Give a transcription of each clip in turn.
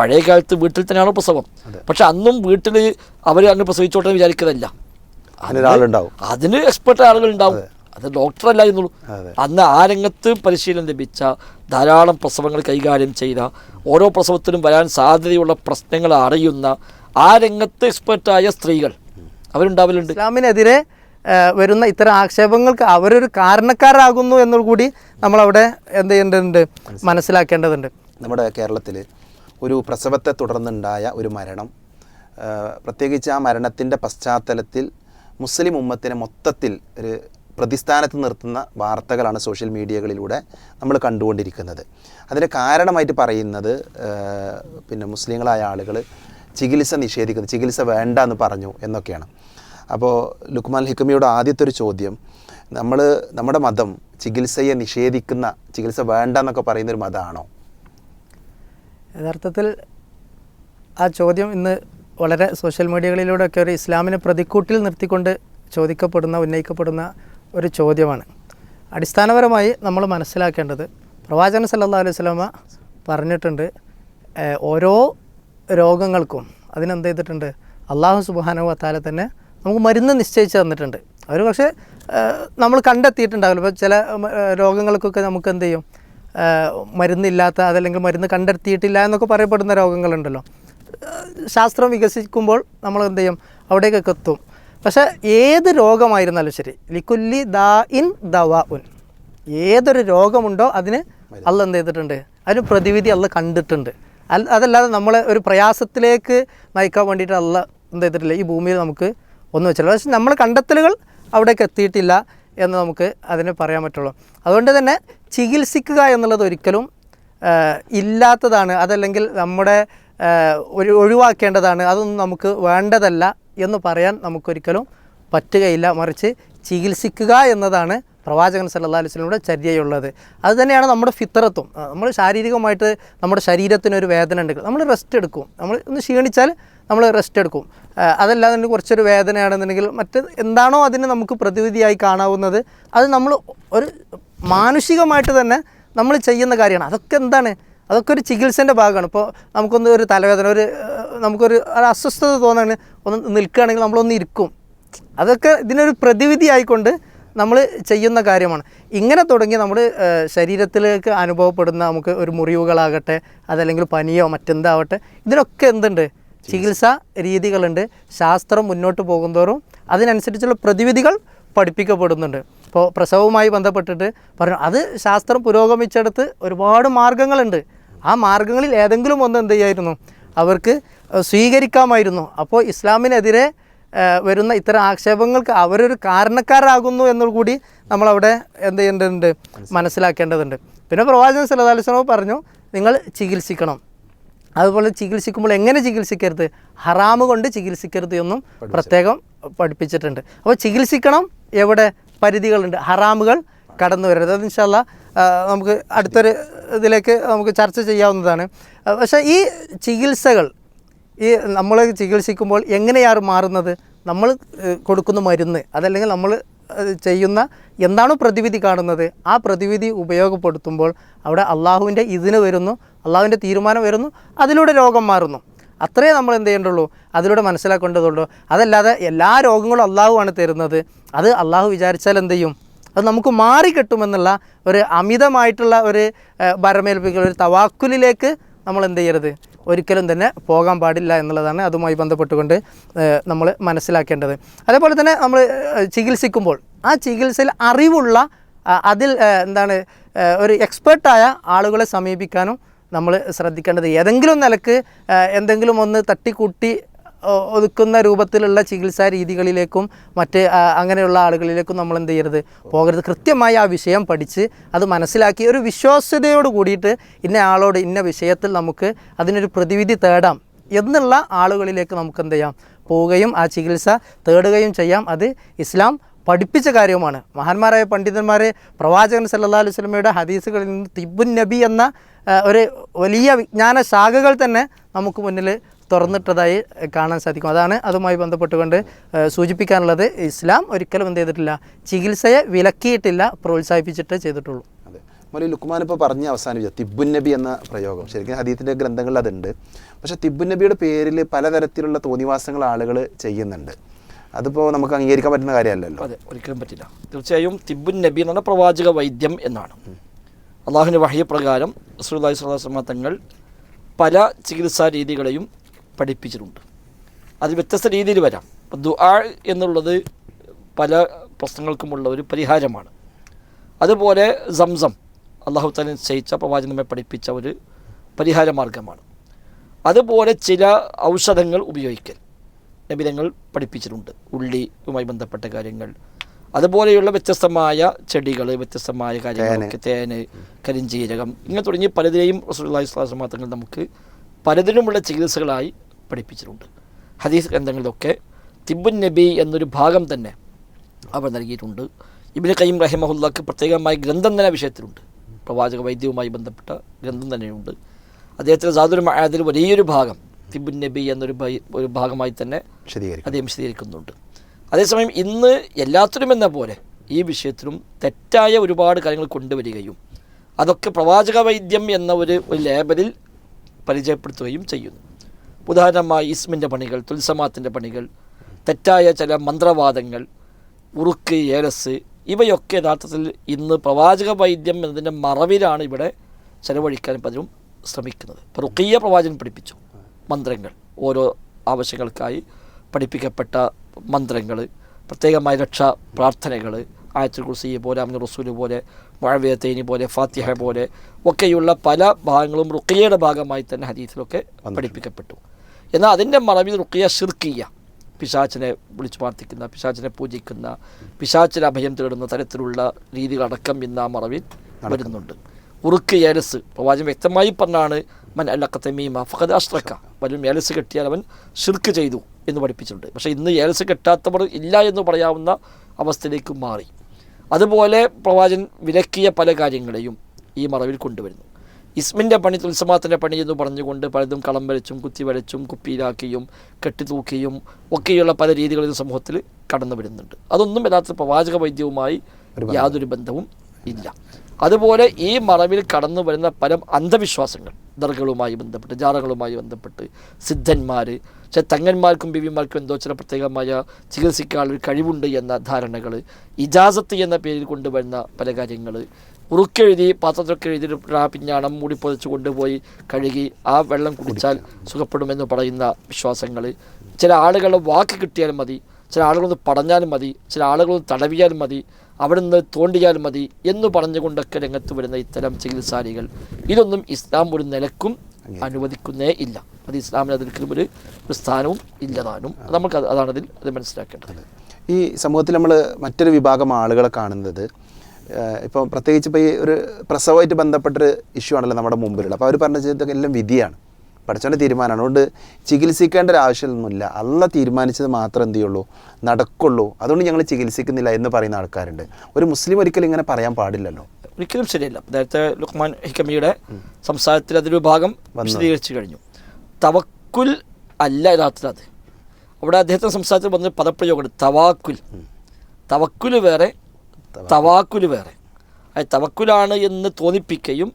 പഴയ കാലത്ത് വീട്ടിൽ തന്നെയാണ് പ്രസവം? പക്ഷെ അന്നും വീട്ടിൽ അവർ അന്ന് പ്രസവിച്ചോട്ടെ എന്ന് വിചാരിക്കുന്നതല്ല അതിനൊരാളുണ്ടാവും അതിന് എക്സ്പെർട്ട് ആളുകൾ ഉണ്ടാവും അത് ഡോക്ടറല്ല എന്നുള്ളൂ. അന്ന് ആ രംഗത്ത് പരിശീലനം ലഭിച്ച ധാരാളം പ്രസവങ്ങൾ കൈകാര്യം ചെയ്ത ഓരോ പ്രസവത്തിനും വരാൻ സാധ്യതയുള്ള പ്രശ്നങ്ങൾ അറിയുന്ന ആ രംഗത്ത് എക്സ്പെർട്ടായ സ്ത്രീകൾ അവരുണ്ടാവലുണ്ട്. ഇസ്ലാമിനെതിരെ വരുന്ന ഇത്തരം ആക്ഷേപങ്ങൾക്ക് അവരൊരു കാരണക്കാരാകുന്നു എന്നുകൂടി കൂടി നമ്മളവിടെ എന്ത് ചെയ്യേണ്ടതുണ്ട്? മനസ്സിലാക്കേണ്ടതുണ്ട്. നമ്മുടെ കേരളത്തിൽ ഒരു പ്രസവത്തെ തുടർന്നുണ്ടായ ഒരു മരണം. പ്രത്യേകിച്ച് ആ മരണത്തിന്റെ പശ്ചാത്തലത്തിൽ മുസ്ലിം ഉമ്മത്തിനെ മൊത്തത്തിൽ ഒരു പ്രതിസ്ഥാനത്ത് നിർത്തുന്ന വാർത്തകളാണ് സോഷ്യൽ മീഡിയകളിലൂടെ നമ്മൾ കണ്ടുകൊണ്ടിരിക്കുന്നത്. അതിന് കാരണമായിട്ട് പറയുന്നത് പിന്നെ മുസ്ലിങ്ങളായ ആളുകൾ ചികിത്സ നിഷേധിക്കുന്നു ചികിത്സ വേണ്ട എന്ന് പറഞ്ഞു എന്നൊക്കെയാണ്. അപ്പോൾ ലുക്മാൻ ഹിക്കമിയുടെ ആദ്യത്തെ ഒരു ചോദ്യം നമ്മൾ നമ്മുടെ മതം ചികിത്സയെ നിഷേധിക്കുന്ന ചികിത്സ വേണ്ട എന്നൊക്കെ പറയുന്ന ഒരു മതമാണോ യഥാർത്ഥത്തിൽ ആ ചോദ്യം ഇന്ന് വളരെ സോഷ്യൽ മീഡിയകളിലൂടെയൊക്കെ ഒരു ഇസ്ലാമിനെ പ്രതിക്കൂട്ടിൽ നിർത്തിക്കൊണ്ട് ചോദിക്കപ്പെടുന്ന ഉന്നയിക്കപ്പെടുന്ന ഒരു ചോദ്യമാണ്. അടിസ്ഥാനപരമായി നമ്മൾ മനസ്സിലാക്കേണ്ടത് പ്രവാചകൻ സല്ലല്ലാഹു അലൈഹി സ്വലാമ പറഞ്ഞിട്ടുണ്ട് ഓരോ രോഗങ്ങൾക്കും അതിനെന്ത് ചെയ്തിട്ടുണ്ട്? അള്ളാഹു സുബാനു വത്താല തന്നെ നമുക്ക് മരുന്ന് നിശ്ചയിച്ച് തന്നിട്ടുണ്ട്. അവർ പക്ഷേ നമ്മൾ കണ്ടെത്തിയിട്ടുണ്ടാവില്ല. ഇപ്പോൾ ചില രോഗങ്ങൾക്കൊക്കെ നമുക്ക് എന്ത് ചെയ്യും? മരുന്നില്ലാത്ത അതല്ലെങ്കിൽ മരുന്ന് കണ്ടെത്തിയിട്ടില്ല എന്നൊക്കെ പറയപ്പെടുന്ന രോഗങ്ങളുണ്ടല്ലോ. ശാസ്ത്രം വികസിക്കുമ്പോൾ നമ്മൾ എന്ത് ചെയ്യും? അവിടേക്കൊക്കെ എത്തും. പക്ഷേ ഏത് രോഗമായിരുന്നാലും ശരി ലിക്കുല്ലി ദാ ഇൻ ദവാ ഉൻ. ഏതൊരു രോഗമുണ്ടോ അതിന് അല്ല എന്ത് ചെയ്തിട്ടുണ്ട്? അതിന് പ്രതിവിധി അല്ല കണ്ടിട്ടുണ്ട്. അല്ല അതല്ലാതെ നമ്മളെ ഒരു പ്രയാസത്തിലേക്ക് നയിക്കാൻ വേണ്ടിയിട്ട് അല്ല എന്ത് ചെയ്തിട്ടില്ല. ഈ ഭൂമിയിൽ നമുക്ക് ഒന്നും വെച്ചില്ല പക്ഷേ നമ്മൾ കണ്ടെത്തലുകൾ അവിടേക്ക് എത്തിയിട്ടില്ല. എന്ന് നമുക്ക് അതിന് പറയാൻ പറ്റുള്ളൂ. അതുകൊണ്ട് തന്നെ ചികിത്സിക്കുക എന്നുള്ളത് ഒരിക്കലും ഇല്ലാത്തതാണ് അതല്ലെങ്കിൽ നമ്മുടെ ഒരു ഒഴിവാക്കേണ്ടതാണ് അതൊന്നും നമുക്ക് വേണ്ടതല്ല എന്ന് പറയാൻ നമുക്കൊരിക്കലും പറ്റുകയില്ല. മറിച്ച് ചികിത്സിക്കുക എന്നതാണ് പ്രവാചകൻ സല്ലല്ലാഹു അലൈഹി വസല്ലമയുടെ ചര്യയുള്ളത്. അത് തന്നെയാണ് നമ്മുടെ ഫിത്രത്തും നമ്മൾ ശാരീരികമായിട്ട് നമ്മുടെ ശരീരത്തിനൊരു വേദന ഉണ്ടെങ്കിൽ നമ്മൾ റെസ്റ്റ് എടുക്കും. നമ്മൾ ഒന്ന് ക്ഷീണിച്ചാൽ നമ്മൾ റെസ്റ്റ് എടുക്കും. തന്നെ കുറച്ചൊരു വേദനയാണെന്നുണ്ടെങ്കിൽ മറ്റ് എന്താണോ അതിന് നമുക്ക് പ്രതിവിധിയായി കാണാവുന്നത്. അത് നമ്മൾ ഒരു മാനുഷികമായിട്ട് തന്നെ നമ്മൾ ചെയ്യുന്ന കാര്യമാണ്. അതൊക്കെ എന്താണ്? അതൊക്കെ ഒരു ചികിത്സേന്റെ ഭാഗമാണ്. ഇപ്പോൾ നമുക്കൊന്ന് ഒരു തലവേദന ഒരു നമുക്കൊരു ഒരു അസ്വസ്ഥത തോന്നുകയാണ് ഒന്ന് നിൽക്കുകയാണെങ്കിൽ നമ്മളൊന്ന് ഇരിക്കും. അതൊക്കെ ഇതിനൊരു പ്രതിവിധി ആയിക്കൊണ്ട് നമ്മൾ ചെയ്യുന്ന കാര്യമാണ്. ഇങ്ങനെ തുടങ്ങി നമ്മൾ ശരീരത്തിലേക്ക് അനുഭവപ്പെടുന്ന നമുക്ക് ഒരു മുറിവുകളാകട്ടെ അതല്ലെങ്കിൽ പനിയോ മറ്റെന്താവട്ടെ ഇതിനൊക്കെ എന്തുണ്ട്? ചികിത്സാ രീതികളുണ്ട്. ശാസ്ത്രം മുന്നോട്ട് പോകുന്തോറും അതിനനുസരിച്ചുള്ള പ്രതിവിധികൾ പഠിപ്പിക്കപ്പെടുന്നുണ്ട്. ഇപ്പോൾ പ്രസവവുമായി ബന്ധപ്പെട്ടിട്ട് പറഞ്ഞു അത് ശാസ്ത്രം പുരോഗമിച്ചെടുത്ത് ഒരുപാട് മാർഗങ്ങളുണ്ട്. ആ മാർഗങ്ങളിൽ ഏതെങ്കിലും ഒന്ന് എന്ത് ചെയ്യായിരുന്നു? അവർക്ക് സ്വീകരിക്കാമായിരുന്നു. അപ്പോൾ ഇസ്ലാമിനെതിരെ വരുന്ന ഇത്തരം ആക്ഷേപങ്ങൾക്ക് അവരൊരു കാരണക്കാരാകുന്നു എന്നുകൂടി കൂടി നമ്മളവിടെ എന്ത് ചെയ്യേണ്ടതുണ്ട് മനസ്സിലാക്കേണ്ടതുണ്ട്. പിന്നെ പ്രവാചകൻ സല്ലല്ലാഹു പറഞ്ഞു നിങ്ങൾ ചികിത്സിക്കണം. അതുപോലെ ചികിത്സിക്കുമ്പോൾ എങ്ങനെ ചികിത്സിക്കരുത്? ഹറാമ് കൊണ്ട് ചികിത്സിക്കരുത് എന്നും പ്രത്യേകം പഠിപ്പിച്ചിട്ടുണ്ട്. അപ്പോൾ ചികിത്സിക്കണം എവിടെ പരിധികളുണ്ട്. ഹറാമുകൾ കടന്നു വരരുത്. അത് ഇൻഷാല്ല നമുക്ക് അടുത്തൊരു ഇതിലേക്ക് നമുക്ക് ചർച്ച ചെയ്യാവുന്നതാണ്. പക്ഷേ ഈ ചികിത്സകൾ ഈ നമ്മൾ ചികിത്സിക്കുമ്പോൾ എങ്ങനെയാണ് മാറുന്നത്? നമ്മൾ കൊടുക്കുന്ന മരുന്ന് അതല്ലെങ്കിൽ നമ്മൾ ചെയ്യുന്ന എന്താണോ പ്രതിവിധി കാണുന്നത് ആ പ്രതിവിധി ഉപയോഗപ്പെടുത്തുമ്പോൾ അവിടെ അള്ളാഹുവിന്റെ ഇതിന് വരുന്നു അള്ളാഹുവിന്റെ തീരുമാനം വരുന്നു അതിലൂടെ രോഗം മാറുന്നു. അത്രേ നമ്മൾ എന്ത് ചെയ്യേണ്ടുള്ളൂ? അതിലൂടെ മനസ്സിലാക്കേണ്ടതുള്ളൂ. അതല്ലാതെ എല്ലാ രോഗങ്ങളും അള്ളാഹുവാണ് തരുന്നത്. അത് അള്ളാഹു വിചാരിച്ചാൽ എന്ത് ചെയ്യും? അത് നമുക്ക് മാറിക്കിട്ടുമെന്നുള്ള ഒരു അമിതമായിട്ടുള്ള ഒരു ഭരമേൽപ്പിക്കൽ ഒരു തവാക്കുലിലേക്ക് നമ്മൾ എന്ത് ചെയ്യരുത്? ഒരിക്കലും തന്നെ പോകാൻ പാടില്ല എന്നുള്ളതാണ് അതുമായി ബന്ധപ്പെട്ടുകൊണ്ട് നമ്മൾ മനസ്സിലാക്കേണ്ടത്. അതേപോലെ തന്നെ നമ്മൾ ചികിത്സിക്കുമ്പോൾ ആ ചികിത്സയിൽ അറിവുള്ള അതിൽ എന്താണ് ഒരു എക്സ്പേർട്ടായ ആളുകളെ സമീപിക്കാനും നമ്മൾ ശ്രദ്ധിക്കേണ്ടത് ഏതെങ്കിലും നിലയ്ക്ക് എന്തെങ്കിലും ഒന്ന് തട്ടിക്കൂട്ടി ഒതുക്കുന്ന രൂപത്തിലുള്ള ചികിത്സാ രീതികളിലേക്കും മറ്റ് അങ്ങനെയുള്ള ആളുകളിലേക്കും നമ്മൾ എന്ത് ചെയ്യരുത്? പോകരുത്. കൃത്യമായി ആ വിഷയം പഠിച്ച് അത് മനസ്സിലാക്കി ഒരു വിശ്വാസ്യതയോട് കൂടിയിട്ട് ഇന്ന ആളോട് ഇന്ന വിഷയത്തിൽ നമുക്ക് അതിനൊരു പ്രതിവിധി തേടാം എന്നുള്ള ആളുകളിലേക്ക് നമുക്ക് എന്ത് ചെയ്യാം? പോവുകയും ആ ചികിത്സ തേടുകയും ചെയ്യാം. അത് ഇസ്ലാം പഠിപ്പിച്ച കാര്യവുമാണ്. മഹാന്മാരായ പണ്ഡിതന്മാരെ പ്രവാചകൻ സല്ലല്ലാഹു അലൈഹി വസല്ലമയുടെ ഹദീസുകളിൽ നിന്ന് തിബുൻ നബി എന്ന ഒരു വലിയ വിജ്ഞാന ശാഖകൾ തന്നെ നമുക്ക് മുന്നിൽ തുറന്നിട്ടതായി കാണാൻ സാധിക്കും. അതാണ് അതുമായി ബന്ധപ്പെട്ടുകൊണ്ട് സൂചിപ്പിക്കാനുള്ളത്. ഇസ്ലാം ഒരിക്കലും എന്ത് ചെയ്തിട്ടില്ല ചികിത്സയെ വിലക്കിയിട്ടില്ല പ്രോത്സാഹിപ്പിച്ചിട്ട് ചെയ്തിട്ടുള്ളൂ. അതെ. ലുക്മാൻ ഇപ്പോൾ പറഞ്ഞ് അവസാനിപ്പിച്ച തിബുൻ നബി എന്ന പ്രയോഗം. ശരിക്കും ഹദീത്തിന്റെ ഗ്രന്ഥങ്ങളിൽ അതുണ്ട്. പക്ഷേ തിബുൻ നബിയുടെ പേരിൽ പലതരത്തിലുള്ള തോന്നിവാസങ്ങൾ ആളുകൾ ചെയ്യുന്നുണ്ട്. അതിപ്പോൾ നമുക്ക് അംഗീകരിക്കാൻ പറ്റുന്ന കാര്യമല്ലല്ലോ. അതെ ഒരിക്കലും പറ്റില്ല. തീർച്ചയായും തിബുൻ നബി എന്ന് പറഞ്ഞ പ്രവാചക വൈദ്യം എന്നാണ്. അള്ളാഹുവിന്റെ വഹ്യ പ്രകാരം സ്വല്ലല്ലാഹു അലൈഹി തങ്ങൾ പല ചികിത്സാ രീതികളെയും പഠിപ്പിച്ചിട്ടുണ്ട്. അത് വ്യത്യസ്ത രീതിയിൽ വരാം. ഇപ്പം ദുആ എന്നുള്ളത് പല പ്രശ്നങ്ങൾക്കുമുള്ള ഒരു പരിഹാരമാണ്. അതുപോലെ സംസം അള്ളാഹു താല നിശ്ചയിച്ച പ്രവാചകനെ പഠിപ്പിച്ച ഒരു പരിഹാര മാർഗമാണ്. അതുപോലെ ചില ഔഷധങ്ങൾ ഉപയോഗിക്കൽ. നബിതങ്ങൾ പഠിപ്പിച്ചിട്ടുണ്ട്. ഉള്ളിയുമായി ബന്ധപ്പെട്ട കാര്യങ്ങൾ. അതുപോലെയുള്ള വ്യത്യസ്തമായ ചെടികൾ വ്യത്യസ്തമായ കാര്യങ്ങളൊക്കെ തേന്. കരിഞ്ചീരകം ഇങ്ങനെ തുടങ്ങി പലതിനെയും തങ്ങൾ നമുക്ക് പലതിനുമുള്ള ചികിത്സകളായി പഠിപ്പിച്ചിട്ടുണ്ട്. ഹദീസ് ഗ്രന്ഥങ്ങളിലൊക്കെ തിബുൻ നബി എന്നൊരു ഭാഗം തന്നെ അവർ നൽകിയിട്ടുണ്ട്. ഇബിന് കയ്യം റഹിമഹുല്ലാക്ക് പ്രത്യേകമായി ഗ്രന്ഥം തന്നെ വിഷയത്തിലുണ്ട്. പ്രവാചക വൈദ്യവുമായി ബന്ധപ്പെട്ട ഗ്രന്ഥം തന്നെയുണ്ട്. അദ്ദേഹത്തിന് സാധുരമായതിൽ വലിയൊരു ഭാഗം തിബുൻ നബി എന്നൊരു ഒരു ഭാഗമായി തന്നെ അദ്ദേഹം വിശദീകരിക്കുന്നുണ്ട്. അതേസമയം ഇന്ന് എല്ലാത്തിനും എന്ന പോലെ ഈ വിഷയത്തിലും തെറ്റായ ഒരുപാട് കാര്യങ്ങൾ കൊണ്ടുവരികയും അതൊക്കെ പ്രവാചക വൈദ്യം എന്ന ഒരു ഒരു ലേബലിൽ പരിചയപ്പെടുത്തുകയും ചെയ്യുന്നു. ഉദാഹരണമായി ഇസ്മിന്റെ പണികൾ തുൽസമാത്തിന്റെ പണികൾ തെറ്റായ ചില മന്ത്രവാദങ്ങൾ ഉറുക്ക് ഏലസ് ഇവയൊക്കെ യഥാർത്ഥത്തിൽ ഇന്ന് പ്രവാചക വൈദ്യം എന്നതിന്റെ മറവിലാണ് ഇവിടെ ചെലവഴിക്കാൻ പലരും ശ്രമിക്കുന്നത്. ഇപ്പോൾ റുക്കിയ പ്രവാചകൻ പഠിപ്പിച്ചു. മന്ത്രങ്ങൾ ഓരോ ആവശ്യങ്ങൾക്കായി പഠിപ്പിക്കപ്പെട്ട മന്ത്രങ്ങൾ പ്രത്യേകമായ രക്ഷാ പ്രാർത്ഥനകൾ ആയത്തുൽ കുർസി പോലെ അമിൻ റസൂൽ പോലെ മഴവേത്തേനി പോലെ ഫാത്തിഹ പോലെ ഒക്കെയുള്ള പല ഭാഗങ്ങളും റുക്കിയയുടെ ഭാഗമായി തന്നെ ഹദീസിലൊക്കെ പഠിപ്പിക്കപ്പെട്ടു. എന്നാൽ അതിന്റെ മറവിൽ റുക്കിയ ഷിർക്കിയ പിശാച്ചിനെ വിളിച്ചു പ്രാർത്ഥിക്കുന്ന പിശാച്ചിനെ പൂജിക്കുന്ന പിശാച്ചിന് അഭയം തേടുന്ന തരത്തിലുള്ള രീതികളടക്കം ഇന്ന് ആ മറവിൽ വരുന്നുണ്ട്. ഉറുക്ക് ഏലസ് പ്രവാചകൻ വ്യക്തമായി പറഞ്ഞാണ് മൻ അല്ലക്കത്തമീമ ഫഖദ് അഷ്റക്ക. വലും ഏലസ് കെട്ടിയാൽ അവൻ ഷിർക്ക് ചെയ്തു എന്ന് പഠിപ്പിച്ചിട്ടുണ്ട്. പക്ഷേ ഇന്ന് ഏലസ് കെട്ടാത്തവർ ഇല്ല എന്ന് പറയാവുന്ന അവസ്ഥയിലേക്ക് മാറി. അതുപോലെ പ്രവാചൻ വിലക്കിയ പല കാര്യങ്ങളെയും ഈ മറവിൽ കൊണ്ടുവരുന്നു. ഇസ്മിന്റെ പണി തുൽസമാത്തിന്റെ പണി എന്ന് പറഞ്ഞുകൊണ്ട് പലതും കളം വരച്ചും കുത്തി വരച്ചും കുപ്പിയിലാക്കിയും കെട്ടിത്തൂക്കിയും ഒക്കെയുള്ള പല രീതികളിൽ സമൂഹത്തിൽ കടന്നു വരുന്നുണ്ട്. അതൊന്നും യഥാർത്ഥ പ്രവാചക വൈദ്യവുമായി യാതൊരു ബന്ധവും ഇല്ല. അതുപോലെ ഈ മറവിൽ കടന്നു വരുന്ന പല അന്ധവിശ്വാസങ്ങൾ ദർഗകളുമായി ബന്ധപ്പെട്ട് ജാറകളുമായി ബന്ധപ്പെട്ട് സിദ്ധന്മാർ പക്ഷേ തങ്ങന്മാർക്കും ബിവിമാർക്കും എന്തോ ചില പ്രത്യേകമായ ചികിത്സിക്കാനുള്ള ഒരു കഴിവുണ്ട് എന്ന ധാരണകൾ ഇജാസത്ത് എന്ന പേരിൽ കൊണ്ടുവരുന്ന പല കാര്യങ്ങൾ ഉറുക്കെഴുതി പാത്രത്തിലൊക്കെ എഴുതി പിഞ്ഞാണം മൂടി പൊതിച്ച് കൊണ്ടുപോയി കഴുകി ആ വെള്ളം കുടിച്ചാൽ സുഖപ്പെടുമെന്ന് പറയുന്ന വിശ്വാസങ്ങൾ ചില ആളുകളുടെ വാക്ക് കിട്ടിയാൽ മതി. ചില ആളുകളൊന്ന് പടഞ്ഞാലും മതി ചില ആളുകളൊന്ന് തടവിയാലും മതി അവിടെ നിന്ന് തോണ്ടിയാലും മതി എന്ന് പറഞ്ഞുകൊണ്ടൊക്കെ രംഗത്ത് വരുന്ന ഇത്തരം ചികിത്സാരികൾ. ഇതൊന്നും ഇസ്ലാം ഒരു നിലക്കും അനുവദിക്കുന്നേ ഇല്ല. അത് ഇസ്ലാമിന് അതിൽ ഒരു സ്ഥാനവും ഇല്ലതാനും. നമുക്ക് അത് അതാണ് അതിൽ അത് മനസ്സിലാക്കേണ്ടത്. ഈ സമൂഹത്തിൽ നമ്മൾ മറ്റൊരു വിഭാഗം ആളുകളെ കാണുന്നത് ഇപ്പോൾ പ്രത്യേകിച്ച് ഇപ്പോൾ ഈ ഒരു പ്രസവമായിട്ട് ബന്ധപ്പെട്ടൊരു ഇഷ്യൂ ആണല്ലോ നമ്മുടെ മുമ്പിലുള്ള. അപ്പോൾ അവർ പറഞ്ഞ എല്ലാം വിധിയാണ്. പഠിച്ചവന്റെ തീരുമാനമാണ്. അതുകൊണ്ട് ചികിത്സിക്കേണ്ട ഒരു ആവശ്യമൊന്നുമില്ല. അല്ല തീരുമാനിച്ചത് മാത്രം എന്ത് ചെയ്യുള്ളൂ? നടക്കുള്ളൂ. അതുകൊണ്ട് ഞങ്ങൾ ചികിത്സിക്കുന്നില്ല എന്ന് പറയുന്ന ആൾക്കാരുണ്ട്. ഒരു മുസ്ലിം ഒരിക്കലും ഇങ്ങനെ പറയാൻ പാടില്ലല്ലോ. ഒരിക്കലും ശരിയല്ല. നേരത്തെ ലുക്മാൻ ഹിക്കമിയുടെ സംസാരത്തിൽ അതൊരു ഭാഗം വിശദീകരിച്ചു കഴിഞ്ഞു. തവക്കുൽ അല്ല യഥാർത്ഥത്തിൽ അത്. അവിടെ അദ്ദേഹത്തിന്റെ സംസാരത്തിൽ വന്ന പദപ്രയോഗമുണ്ട്. തവാക്കുൽ. തവക്കുൽ വേറെ തവാക്കുൽ. വേറെ. അത് തവക്കുലാണ് എന്ന് തോന്നിപ്പിക്കുകയും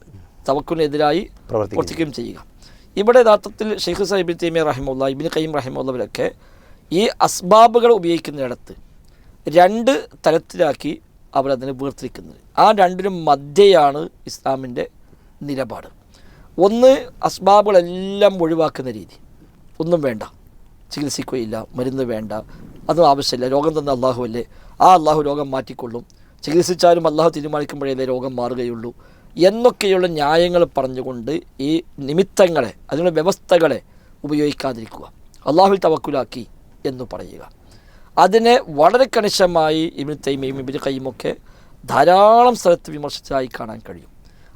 തവക്കുലിനെതിരായി പ്രവർത്തിക്കും പ്രവർത്തിക്കുകയും ചെയ്യുക. ഇവിടെ യഥാർത്ഥത്തിൽ ഷെയ്ഖ് സാഹിബിൻ തീമിയ റഹിമുള്ള ഇബിൻ കയ്യം റഹിമുള്ളവരൊക്കെ ഈ അസ്ബാബുകൾ ഉപയോഗിക്കുന്നിടത്ത് രണ്ട് തരത്തിലാക്കി അവരതിനെ വേർതിരിക്കുന്നത്. ആ രണ്ടിനും മധ്യയാണ് ഇസ്ലാമിന്റെ നിലപാട്. ഒന്ന് അസ്ബാബുകളെല്ലാം ഒഴിവാക്കുന്ന രീതി. ഒന്നും വേണ്ട. ചികിത്സിക്കുകയില്ല. മരുന്ന് വേണ്ട. അതും ആവശ്യമില്ല. രോഗം തന്ന അള്ളാഹു അല്ലേ ആ അള്ളാഹു രോഗം മാറ്റിക്കൊള്ളും. ചികിത്സിച്ചാലും അള്ളാഹു തീരുമാനിക്കുമ്പോഴേ രോഗം മാറുകയുള്ളൂ. എന്നൊക്കെയുള്ള ന്യായങ്ങൾ പറഞ്ഞുകൊണ്ട് ഈ നിമിത്തങ്ങളെ അതിനുള്ള വ്യവസ്ഥകളെ ഉപയോഗിക്കാതിരിക്കുക. അള്ളാഹുൽ തവക്കുലാക്കി എന്ന് പറയുക. അതിനെ വളരെ കണിശമായി ഇബിൻ തൈമയും ഇബിൻ കൈമൊക്കെ ധാരാളം സ്ഥലത്ത് വിമർശിച്ചതായി കാണാൻ കഴിയും.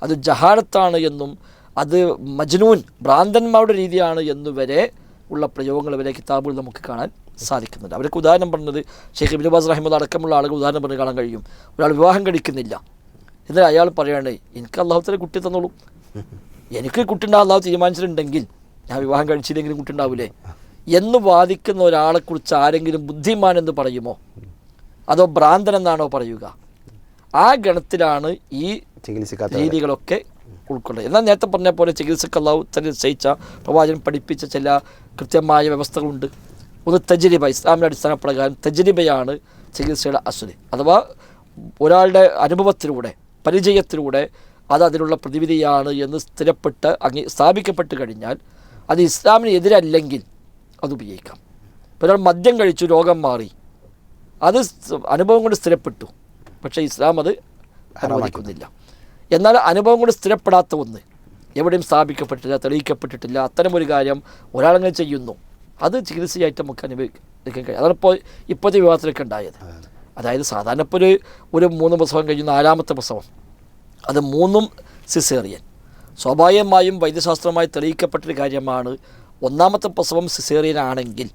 അത് ജഹാരത്താണ് എന്നും അത് മജ്നൂൻ ഭ്രാന്തന്മാരുടെ രീതിയാണ് എന്നുവരെ ഉള്ള പ്രയോഗങ്ങൾ വരെ കിതാബുകൾ നമുക്ക് കാണാൻ സാധിക്കുന്നുണ്ട്. അവർക്ക് ഉദാഹരണം പറഞ്ഞത് ഷെയ്ഖ് ഇബിൻ ബാസ് അടക്കമുള്ള ആളുകൾ ഉദാഹരണം പറഞ്ഞ് കാണാൻ കഴിയും. ഒരാൾ വിവാഹം കഴിക്കുന്നില്ല. എന്നാൽ അയാൾ പറയുകയാണ് എനിക്ക് അള്ളാഹുത്തല കുട്ടി തന്നോളൂ. എനിക്ക് കുട്ടി ഉണ്ടാ അള്ളാഹു തീരുമാനിച്ചിട്ടുണ്ടെങ്കിൽ ഞാൻ വിവാഹം കഴിച്ചില്ലെങ്കിലും കുട്ടി ഉണ്ടാവില്ലേ എന്ന് വാദിക്കുന്ന ഒരാളെക്കുറിച്ച് ആരെങ്കിലും ബുദ്ധിമാൻ എന്ന് പറയുമോ? അതോ ഭ്രാന്തൻ എന്നാണോ പറയുക? ആ ഗണത്തിലാണ് ഈ രീതികളൊക്കെ ഉൾക്കൊള്ളുക എന്നാൽ നേരത്തെ പറഞ്ഞ പോലെ ചികിത്സക്ക് അള്ളാഹു തന്നെ നിശ്ചയിച്ച പ്രവാചകൻ പഠിപ്പിച്ച ചില കൃത്യമായ വ്യവസ്ഥകളുണ്ട്. ഒന്ന് തജരിബ ഇസ്ലാമിന്റെ അടിസ്ഥാന പ്രകാരം തജരിബയാണ് ചികിത്സയുടെ അസുരി അഥവാ ഒരാളുടെ അനുഭവത്തിലൂടെ പരിചയത്തിലൂടെ അത് അതിനുള്ള പ്രതിവിധിയാണ് എന്ന് സ്ഥിരപ്പെട്ട് അങ്ങ് സ്ഥാപിക്കപ്പെട്ട് കഴിഞ്ഞാൽ അത് ഇസ്ലാമിന് എതിരല്ലെങ്കിൽ അത് ഉപയോഗിക്കാം. ഒരാൾ മദ്യം കഴിച്ചു രോഗം മാറി. അത് അനുഭവം കൊണ്ട് സ്ഥിരപ്പെട്ടു. പക്ഷേ ഇസ്ലാം അത് അനുവദിക്കുന്നില്ല. എന്നാൽ അനുഭവം കൊണ്ട് സ്ഥിരപ്പെടാത്ത ഒന്ന് എവിടെയും സ്ഥാപിക്കപ്പെട്ടിട്ടില്ല തെളിയിക്കപ്പെട്ടിട്ടില്ല. അത്തരം ഒരു കാര്യം ഒരാളങ്ങനെ ചെയ്യുന്നു. അത് ചികിത്സയായിട്ട് നമുക്ക് അനുഭവിക്കാൻ കഴിയും. അതാണ് ഇപ്പോൾ ഇപ്പോഴത്തെ വിവാഹത്തിലൊക്കെ ഉണ്ടായത്. അതായത് സാധാരണ ഇപ്പോൾ ഒരു ഒരു മൂന്ന് പ്രസവം കഴിഞ്ഞ് നാലാമത്തെ പ്രസവം അത് മൂന്നും സിസേറിയൻ. സ്വാഭാവികമായും വൈദ്യശാസ്ത്രമായി തെളിയിക്കപ്പെട്ടൊരു കാര്യമാണ് ഒന്നാമത്തെ പ്രസവം സിസേറിയൻ ആണെങ്കിൽ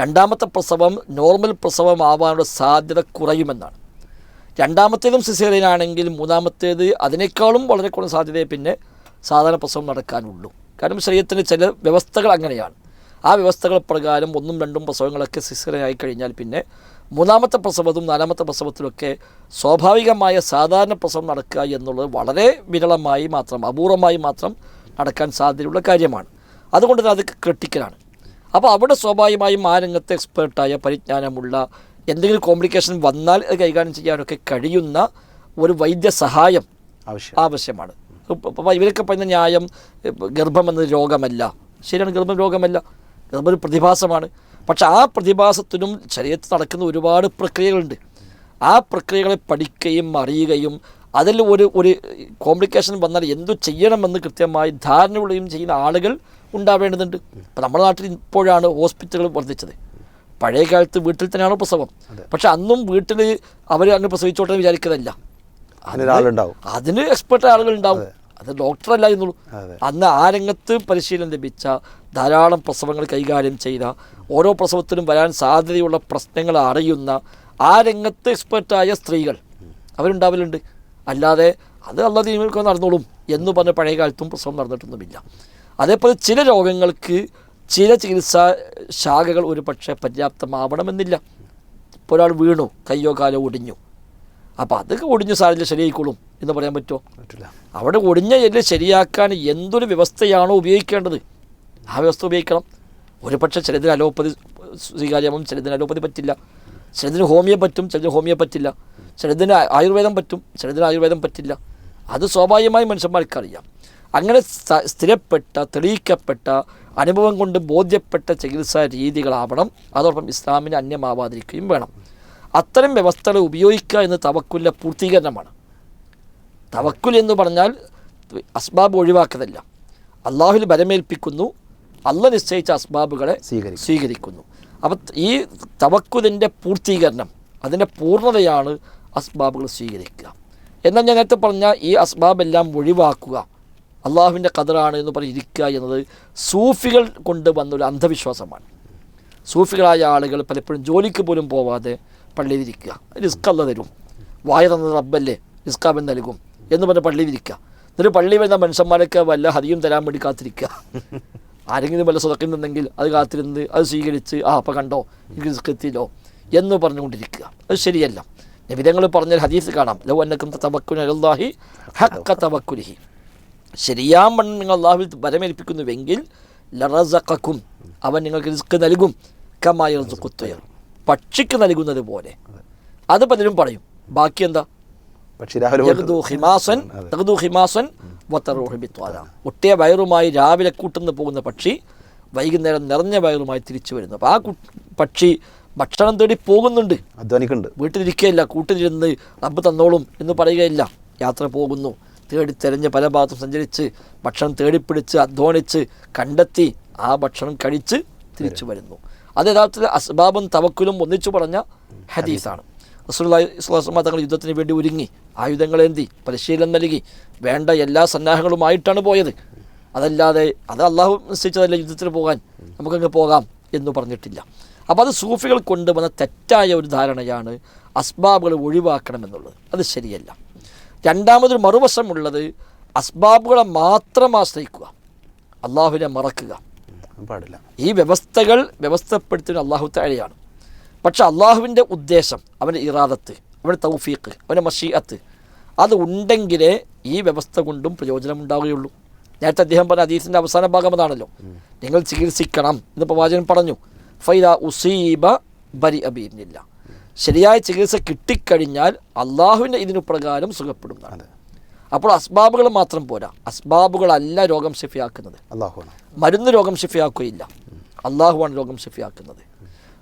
രണ്ടാമത്തെ പ്രസവം നോർമൽ പ്രസവമാവാനുള്ള സാധ്യത കുറയുമെന്നാണ്. രണ്ടാമത്തേതും സിസേറിയൻ ആണെങ്കിൽ മൂന്നാമത്തേത് അതിനേക്കാളും വളരെ കുറഞ്ഞ സാധ്യതയെ പിന്നെ സാധാരണ പ്രസവം നടക്കാനുള്ളൂ. കാരണം ശരീരത്തിന് ചില വ്യവസ്ഥകൾ അങ്ങനെയാണ്. ആ വ്യവസ്ഥകൾ പ്രകാരം ഒന്നും രണ്ടും പ്രസവങ്ങളൊക്കെ സിസേറിയൻ ആയി കഴിഞ്ഞാൽ പിന്നെ മൂന്നാമത്തെ പ്രസവത്തും നാലാമത്തെ പ്രസവത്തിലൊക്കെ സ്വാഭാവികമായ സാധാരണ പ്രസവം നടക്കുക എന്നുള്ളത് വളരെ വിരളമായി മാത്രം അപൂർവമായി മാത്രം നടക്കാൻ സാധ്യതയുള്ള കാര്യമാണ്. അതുകൊണ്ട് തന്നെ അത് ക്രിട്ടിക്കലാണ്. അപ്പോൾ അവിടെ സ്വാഭാവികമായും ആ രംഗത്തെ എക്സ്പേർട്ടായ പരിജ്ഞാനമുള്ള എന്തെങ്കിലും കോംപ്ലിക്കേഷൻ വന്നാൽ അത് കൈകാര്യം ചെയ്യാനൊക്കെ കഴിയുന്ന ഒരു വൈദ്യസഹായം ആവശ്യം. ആവശ്യമാണ്. അപ്പോൾ ഇവരൊക്കെ പറയുന്ന ന്യായം ഗർഭം എന്നത് രോഗമല്ല. ശരിയാണ് ഗർഭം രോഗമല്ല. ഗർഭം ഒരു പ്രതിഭാസമാണ്. പക്ഷെ ആ പ്രതിഭാസത്തിനും ശരീരത്തിൽ നടക്കുന്ന ഒരുപാട് പ്രക്രിയകളുണ്ട്. ആ പ്രക്രിയകളെ പഠിക്കുകയും അറിയുകയും അതിൽ ഒരു ഒരു കോംപ്ലിക്കേഷൻ വന്നാൽ എന്തു ചെയ്യണമെന്ന് കൃത്യമായി ധാരണയുള്ളതും ചെയ്യുന്ന ആളുകൾ ഉണ്ടാവേണ്ടതുണ്ട്. ഇപ്പം നമ്മുടെ നാട്ടിൽ ഇപ്പോഴാണ് ഹോസ്പിറ്റലുകൾ വർദ്ധിച്ചത്. പഴയ കാലത്ത് വീട്ടിൽ തന്നെയാണ് പ്രസവം. പക്ഷെ അന്നും വീട്ടിൽ അവർ അങ്ങ് പ്രസവിച്ചോട്ടെ വിചാരിക്കുന്നില്ല അതിന് എക്സ്പെർട്ട് ആളുകൾ ഉണ്ടാവും അത്. ഡോക്ടറല്ല എന്നുള്ളൂ. അന്ന് ആ രംഗത്ത് പരിശീലനം ലഭിച്ച ധാരാളം പ്രസവങ്ങൾ കൈകാര്യം ചെയ്ത ഓരോ പ്രസവത്തിനും വരാൻ സാധ്യതയുള്ള പ്രശ്നങ്ങൾ അറിയുന്ന ആ രംഗത്ത് എക്സ്പെർട്ടായ സ്ത്രീകൾ അവരുണ്ടാവലുണ്ട്. അല്ലാതെ അത് നല്ല നിങ്ങൾക്ക് നടന്നോളും എന്ന് പറഞ്ഞ പഴയ കാലത്തും പ്രസവം നടന്നിട്ടൊന്നുമില്ല. അതേപോലെ ചില രോഗങ്ങൾക്ക് ചില ചികിത്സാ ശാഖകൾ ഒരു പക്ഷേ പര്യാപ്തമാവണമെന്നില്ല. ഇപ്പോൾ ഒരാൾ വീണു കയ്യോ കാലോ ഒടിഞ്ഞു. അപ്പോൾ അത് ഒടിഞ്ഞു സാധനം ശരിയായിക്കോളും എന്ന് പറയാൻ പറ്റുമോ? പറ്റില്ല. അവിടെ ഒടിഞ്ഞ എല്ല് ശരിയാക്കാൻ എന്തൊരു വ്യവസ്ഥയാണോ ഉപയോഗിക്കേണ്ടത്? ആ വ്യവസ്ഥ ഉപയോഗിക്കണം. ഒരു പക്ഷേ ചിലതിന് അലോപ്പതി സ്വീകാര്യമാവും ചിലതിന് അലോപ്പതി പറ്റില്ല. ചിലതിന് ഹോമിയോ പറ്റും ചിലതിന് ഹോമിയോ പറ്റില്ല. ചിലതിന് ആയുർവേദം പറ്റും ചിലതിന് ആയുർവേദം പറ്റില്ല. അത് സ്വാഭാവികമായി മനുഷ്യന്മാർക്ക് അറിയാം അങ്ങനെ സ്ഥിരപ്പെട്ട തെളിയിക്കപ്പെട്ട അനുഭവം കൊണ്ട് ബോധ്യപ്പെട്ട ചികിത്സാ രീതികളാവണം. അതോടൊപ്പം ഇസ്ലാമിന് അന്യമാവാതിരിക്കുകയും വേണം. അത്തരം വ്യവസ്ഥകൾ ഉപയോഗിക്കുക എന്ന് തവക്കുലിന്റെ പൂർത്തീകരണമാണ്. തവക്കുൽ എന്ന് പറഞ്ഞാൽ അസ്ബാബ് ഒഴിവാക്കതല്ല. അള്ളാഹുൽ ബലമേൽപ്പിക്കുന്നു അല്ല നിശ്ചയിച്ച അസ്ബാബുകളെ സ്വീകരിക്കും. സ്വീകരിക്കുന്നു. അപ്പം ഈ തവക്കുലിന്റെ പൂർത്തീകരണം അതിന്റെ പൂർണതയാണ് അസ്ബാബുകൾ സ്വീകരിക്കുക. എന്നാൽ ഞാൻ നേരത്തെ പറഞ്ഞ ഈ അസ്ബാബെല്ലാം ഒഴിവാക്കുക അള്ളാഹുവിന്റെ കതറാണ് എന്ന് പറഞ്ഞിരിക്കുക എന്നത് സൂഫികൾ കൊണ്ടുവന്ന വന്നൊരു അന്ധവിശ്വാസമാണ്. സൂഫികളായ ആളുകൾ പലപ്പോഴും ജോലിക്ക് പോലും പോവാതെ പള്ളിയിലിരിക്കുക റിസ്ക് അല്ല തരും. വായ തന്നത് റബ്ബല്ലേ റിസ്ക് അവൻ നൽകും എന്ന് പറഞ്ഞ് പള്ളിയിലിരിക്കുക എന്നിട്ട് പള്ളി വരുന്ന മനുഷ്യന്മാരൊക്കെ വല്ല ഹതിയും തരാൻ വേണ്ടി കാത്തിരിക്കുക. ആരെങ്കിലും വല്ല സ്വതക്കുന്നുണ്ടെങ്കിൽ അത് കാത്തിരുന്ന് അത് സ്വീകരിച്ച് ആ അപ്പം കണ്ടോ? എനിക്ക് എത്തിയില്ലോ എന്ന് പറഞ്ഞുകൊണ്ടിരിക്കുക. അത് ശരിയല്ല. നിബിധങ്ങൾ പറഞ്ഞ ഹദീസ് കാണാം. Law അന്നക്കും തബക്കുന അല്ലാഹി hakka തവക്കുലിഹി. ശരിയാം മണ്ണ് നിങ്ങൾ അള്ളാഹുവിൽ വരമേൽപ്പിക്കുന്നുവെങ്കിൽ ലറസക്കും അവൻ നിങ്ങൾക്ക് റിസ്ക് നൽകും. കമായ കുത്തുയർ പക്ഷിക്ക് നൽകുന്നത് പോലെ. അത് പലരും പറയും. ബാക്കി എന്താ? ഹിമാസൻ ഹിമാസൻ വത്തറൂഹി ബിത്വാല ഒട്ടിയ വയറുമായി രാവിലെ കൂട്ടുന്നു പോകുന്ന പക്ഷി വൈകുന്നേരം നിറഞ്ഞ വയറുമായി തിരിച്ചു വരുന്നു. അപ്പോൾ ആ കു- പക്ഷി ഭക്ഷണം തേടി പോകുന്നുണ്ട്. അധ്വാനിക്കുന്നുണ്ട്. വീട്ടിലിരിക്കുകയില്ല കൂട്ടിലിരുന്ന് റബ്ബ് തന്നോളും എന്ന് പറയുകയില്ല. യാത്ര പോകുന്നു. തേടി തെരഞ്ഞ് പല ഭാഗത്തും സഞ്ചരിച്ച് ഭക്ഷണം തേടിപ്പിടിച്ച് അധ്വാനിച്ച് കണ്ടെത്തി ആ ഭക്ഷണം കഴിച്ച് തിരിച്ചു വരുന്നു. അത് യഥാർത്ഥത്തിൽ അസ്ബാബും തവക്കുലും ഒന്നിച്ചു പറഞ്ഞ ഹദീസാണ്. വസല്ലം തങ്ങൾ യുദ്ധത്തിന് വേണ്ടി ഒരുങ്ങി. ആയുധങ്ങളേന്തി പരിശീലനം നൽകി. വേണ്ട എല്ലാ സന്നാഹങ്ങളുമായിട്ടാണ് പോയത്. അതല്ലാതെ അത് അള്ളാഹു നിശ്ചയിച്ചതല്ല യുദ്ധത്തിന് പോകാൻ. നമുക്കങ്ങ് പോകാം എന്ന് പറഞ്ഞിട്ടില്ല. അപ്പോൾ അത് സൂഫികൾ കൊണ്ടുവന്ന തെറ്റായ ഒരു ധാരണയാണ് അസ്ബാബുകൾ ഒഴിവാക്കണമെന്നുള്ളത്. അത് ശരിയല്ല. രണ്ടാമതൊരു മറുവശമുള്ളത് അസ്ബാബുകളെ മാത്രം ആശ്രയിക്കുക. അള്ളാഹുവിനെ മറക്കുക. പാടില്ല. ഈ വ്യവസ്ഥകൾ വ്യവസ്ഥപ്പെടുത്തുന്ന അള്ളാഹു താഴെയാണ് പക്ഷെ അള്ളാഹുവിന്റെ ഉദ്ദേശം അവന്റെ ഇറാദത്ത് അവന്റെ തൗഫീഖ് അവന്റെ മഷീഅത്ത് അത് ഉണ്ടെങ്കിലേ ഈ വ്യവസ്ഥ കൊണ്ടും പ്രയോജനം ഉണ്ടാവുകയുള്ളൂ. നേരത്തെ അദ്ദേഹം പറഞ്ഞ ഹദീസിന്റെ അവസാന ഭാഗം അതാണല്ലോ. നിങ്ങൾ ചികിത്സിക്കണം എന്ന് പ്രവാചകൻ പറഞ്ഞു. ഫൈദ ഉസീബ ബരി അബീനില്ല. ശരിയായ ചികിത്സ കിട്ടിക്കഴിഞ്ഞാൽ അള്ളാഹുവിന്റെ ഇതിനു പ്രകാരം സുഖപ്പെടും അപ്പോൾ അസ്ബാബുകൾ മാത്രം പോരാ. അസ്ബാബുകളല്ല രോഗം ഷിഫിയാക്കുന്നത് മരുന്ന് രോഗം ഷിഫിയാക്കുകയില്ല അള്ളാഹുവാണ് രോഗം ഷിഫിയാക്കുന്നത്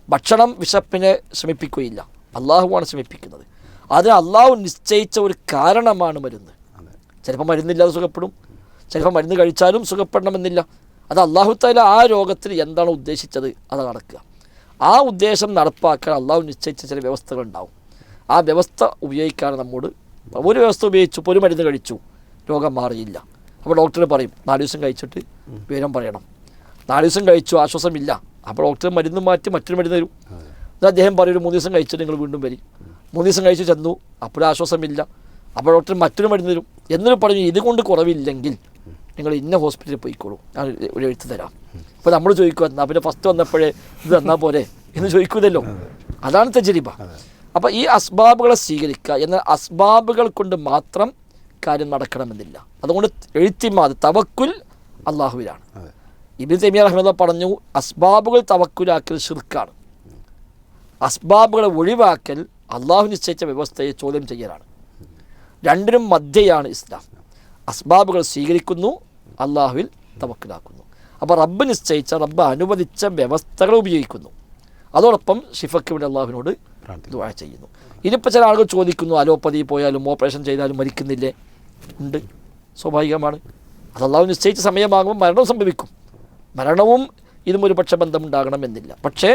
ഭക്ഷണം വിശപ്പിനെ ശമിപ്പിക്കുകയില്ല. അള്ളാഹുവാണ് ശമിപ്പിക്കുന്നത്. അതിന് അള്ളാഹു നിശ്ചയിച്ച ഒരു കാരണമാണ് മരുന്ന്. ചിലപ്പോൾ മരുന്നില്ലാതെ സുഖപ്പെടും. ചിലപ്പോൾ മരുന്ന് കഴിച്ചാലും സുഖപ്പെടണമെന്നില്ല. അത് അള്ളാഹു താല ആ രോഗത്തിൽ എന്താണ് ഉദ്ദേശിച്ചത്? അത് നടക്കുക. ആ ഉദ്ദേശം നടപ്പാക്കാൻ അള്ളാഹു നിശ്ചയിച്ച ചില വ്യവസ്ഥകളുണ്ടാവും ആ വ്യവസ്ഥ ഉപയോഗിക്കാൻ നമ്മോട് ഒരു വ്യവസ്ഥ ഉപയോഗിച്ചു ഇപ്പോൾ ഒരു മരുന്ന് കഴിച്ചു രോഗം മാറിയില്ല. അപ്പോൾ ഡോക്ടർ പറയും നാല് ദിവസം കഴിച്ചിട്ട് വിവരം പറയണം. നാല് ദിവസം കഴിച്ചു ആശ്വാസമില്ല. അപ്പോൾ ഡോക്ടർ മരുന്ന് മാറ്റി മറ്റൊരു മരുന്ന് തരും. എന്നാൽ അദ്ദേഹം പറയും ഒരു മൂന്ന് ദിവസം കഴിച്ചിട്ട് നിങ്ങൾ വീണ്ടും വരും. മൂന്ന് ദിവസം കഴിച്ച് ചെന്നു. അപ്പോഴും ആശ്വാസമില്ല. അപ്പോൾ ഡോക്ടർ മറ്റൊരു മരുന്ന് തരും. എന്നിട്ട് പറഞ്ഞു ഇതുകൊണ്ട് കുറവില്ലെങ്കിൽ നിങ്ങൾ ഇന്ന ഹോസ്പിറ്റലിൽ പോയിക്കോളൂ. ഞാൻ ഒരു- എഴുത്ത് തരാം. അപ്പോൾ നമ്മൾ ചോദിക്കുക എന്നാൽ പിന്നെ ഫസ്റ്റ് വന്നപ്പോഴേ ഇത് തന്നാൽ പോരെ? എന്ന് ചോദിക്കൂതല്ലോ അതാണ് തെജരിബ അപ്പോൾ ഈ അസ്ബാബുകളെ സ്വീകരിക്കുക എന്നാൽ അസ്ബാബുകൾ കൊണ്ട് മാത്രം കാര്യം നടക്കണമെന്നില്ല. അതുകൊണ്ട് എഴുത്തിമാത് തവക്കുൽ അള്ളാഹുവിലാണ് ഇബിൻ തെമിയ റഹ്മദ പറഞ്ഞു അസ്ബാബുകൾ തവക്കുലാക്കൽ ഷിർക്കാണ് അസ്ബാബുകളെ ഒഴിവാക്കൽ അള്ളാഹു നിശ്ചയിച്ച വ്യവസ്ഥയെ ചോദ്യം ചെയ്യലാണ്. രണ്ടിനും മധ്യയാണ് ഇസ്ലാം. അസ്ബാബുകൾ സ്വീകരിക്കുന്നു അള്ളാഹുവിൽ തവക്കുലാക്കുന്നു. അപ്പോൾ റബ്ബ് നിശ്ചയിച്ച റബ്ബ് അനുവദിച്ച വ്യവസ്ഥകൾ ഉപയോഗിക്കുന്നു. അതോടൊപ്പം ഷിഫയ്ക്ക് വേണ്ടി അള്ളാഹുവിനോട്. ദുആ ചെയ്യുന്നു. ഇനിയിപ്പോൾ ചില ആളുകൾ ചോദിക്കുന്നു അലോപ്പതി പോയാലും ഓപ്പറേഷൻ ചെയ്താലും മരിക്കുന്നില്ലേ? ഉണ്ട്. സ്വാഭാവികമാണ്. അത് അള്ളാഹു നിശ്ചയിച്ച സമയമാകുമ്പോൾ മരണം സംഭവിക്കും. മരണവും ഇതും ഒരു പക്ഷെ ബന്ധമുണ്ടാകണമെന്നില്ല. പക്ഷേ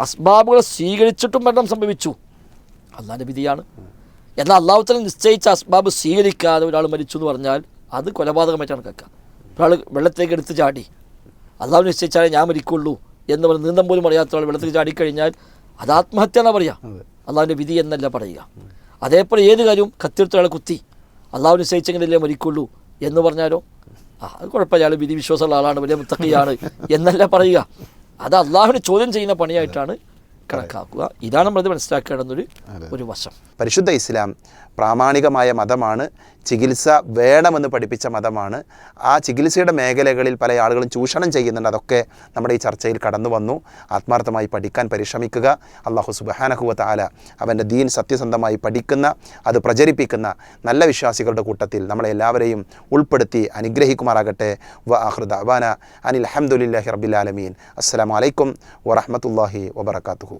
അസ്ബാബുകൾ സ്വീകരിച്ചിട്ടും മരണം സംഭവിച്ചു. അള്ളാന്റെ വിധിയാണ്. എന്നാൽ അള്ളാഹുത്തല നിശ്ചയിച്ച അസ്ബാബ് സ്വീകരിക്കാതെ ഒരാൾ മരിച്ചു എന്ന് പറഞ്ഞാൽ അത് കൊലപാതകമായിട്ടാണ് കേൾക്കുക. ഒരാൾ വെള്ളത്തേക്ക് എടുത്ത് ചാടി. അള്ളാഹു നിശ്ചയിച്ചാലേ ഞാൻ മരിക്കുള്ളൂ എന്ന് പറഞ്ഞ് നീന്തം പോലും അറിയാത്ത ഒരാൾ വെള്ളത്തിൽ ചാടിക്കഴിഞ്ഞാൽ അത് ആത്മഹത്യ എന്നാണ് പറയുക അള്ളാഹുവിന്റെ വിധി എന്നല്ല പറയുക. അതേപോലെ ഏത് കാര്യവും കത്തിയെടുത്ത കുത്തി. അള്ളാഹു നിശ്ചയിച്ചെങ്കിലല്ലേ മരിക്കുള്ളൂ എന്ന് പറഞ്ഞാലോ? ആ അത് കുഴപ്പമില്ല. അയാൾ വിധി വിശ്വാസമുള്ള ആളാണ് വലിയ മുത്തക്കിയാണ് എന്നല്ല പറയുക. അത് അള്ളാഹുവിനെ ചോദ്യം ചെയ്യുന്ന പണിയായിട്ടാണ് കണക്കാക്കുക. ഇതാണ് നമ്മൾ മനസ്സിലാക്കേണ്ടുന്നൊരു ഒരു വശം. പരിശുദ്ധ ഇസ്ലാം പ്രാമാണികമായ മതമാണ്. ചികിത്സ വേണമെന്ന് പഠിപ്പിച്ച മതമാണ്. ആ ചികിത്സയുടെ മേഖലകളിൽ പല ആളുകളും ചൂഷണം ചെയ്യുന്നുണ്ട്. അതൊക്കെ നമ്മുടെ ഈ ചർച്ചയിൽ കടന്നു വന്നു. ആത്മാർത്ഥമായി പഠിക്കാൻ പരിശ്രമിക്കുക. അള്ളാഹു സുബഹാനഹുവ താല അവന്റെ ദീൻ സത്യസന്ധമായി പഠിക്കുന്ന അത് പ്രചരിപ്പിക്കുന്ന നല്ല വിശ്വാസികളുടെ കൂട്ടത്തിൽ നമ്മളെ എല്ലാവരെയും ഉൾപ്പെടുത്തി അനുഗ്രഹിക്കുമാറാകട്ടെ. വ അഹൃദ അബാന അനിൽ അഹമ്മദില്ലാഹി അസ്സാം വലൈക്കും വറഹമത്തല്ലാഹി വബർക്കാത്തുഹു